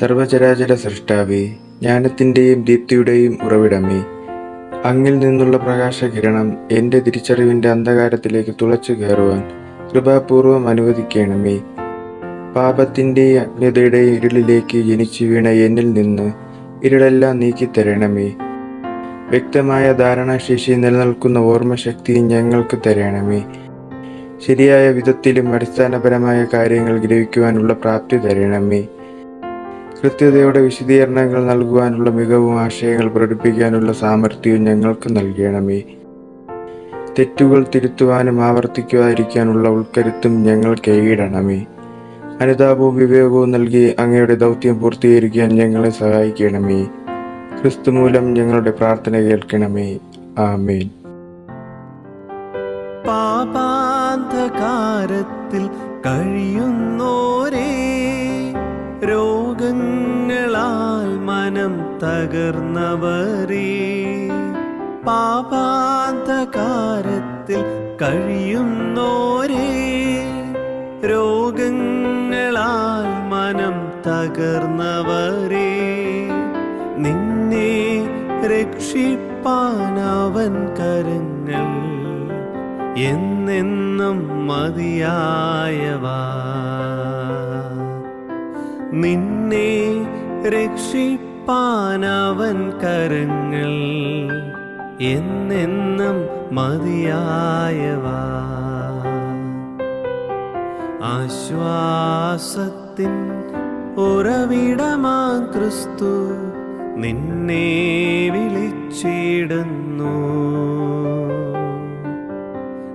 സർവചരാചര സൃഷ്ടാവേ ജ്ഞാനത്തിന്റെയും ദീപ്തിയുടെയും ഉറവിടമേ. അങ്ങിൽ നിന്നുള്ള പ്രകാശകിരണം എന്റെ തിരിച്ചറിവിന്റെ അന്ധകാരത്തിലേക്ക് തുളച്ചു കയറുവാൻ കൃപാപൂർവം അനുവദിക്കണമേ. പാപത്തിന്റെയും അജ്ഞതയുടെയും ഇരുളിലേക്ക് ജനിച്ചു വീണ എന്നിൽ നിന്ന് ഇരുളെല്ലാം നീക്കിത്തരണമേ. വ്യക്തമായ ധാരണാശേഷി നിലനിൽക്കുന്ന ഓർമ്മശക്തിയും ഞങ്ങൾക്ക് തരണമേ. ശരിയായ വിധത്തിലും അടിസ്ഥാനപരമായ കാര്യങ്ങൾ ഗ്രഹിക്കുവാനുള്ള പ്രാപ്തി തരണമേ. കൃത്യതയോടെ വിശദീകരണങ്ങൾ നൽകുവാനുള്ള മികവും ആശയങ്ങൾ പ്രകടിപ്പിക്കാനുള്ള സാമർഥ്യവും ഞങ്ങൾക്ക് നൽകണമേ. തെറ്റുകൾ തിരുത്തുവാനും ആവർത്തിക്കുവാതിരിക്കാനുള്ള ഉൾക്കരുത്തും ഞങ്ങൾ കൈയിടണമേ. അനുതാപവും വിവേകവും നൽകി അങ്ങയുടെ ദൗത്യം പൂർത്തീകരിക്കാൻ ഞങ്ങളെ സഹായിക്കണമേ. ക്രിസ്തു മൂലം ഞങ്ങളുടെ പ്രാർത്ഥന കേൾക്കണമേ. ആമേൻ. പാപാന്ധകാരത്തിൽ കഴിയുന്നോരേ മനം തകർന്നവരേ പാപാന്തകാരത്തിൽ കഴിയുന്നോരേ രോഗങ്ങളാൽ മനം തകർന്നവരേ നിന്നെ രക്ഷിപ്പാനവൻ കരങ്ങൾ എന്നെന്നും മതിയായവ. നിന്നെ രക്ഷിപ്പാനവൻ കരങ്ങൾ എന്നെന്നും മതിയായവ. ആശ്വാസത്തിൻ ഉറവിടമാ ക്രിസ്തു നിന്നെ വിളിച്ചിടുന്നു.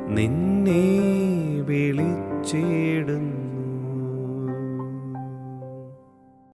നിന്നെ വിളിച്ചിടുന്നു.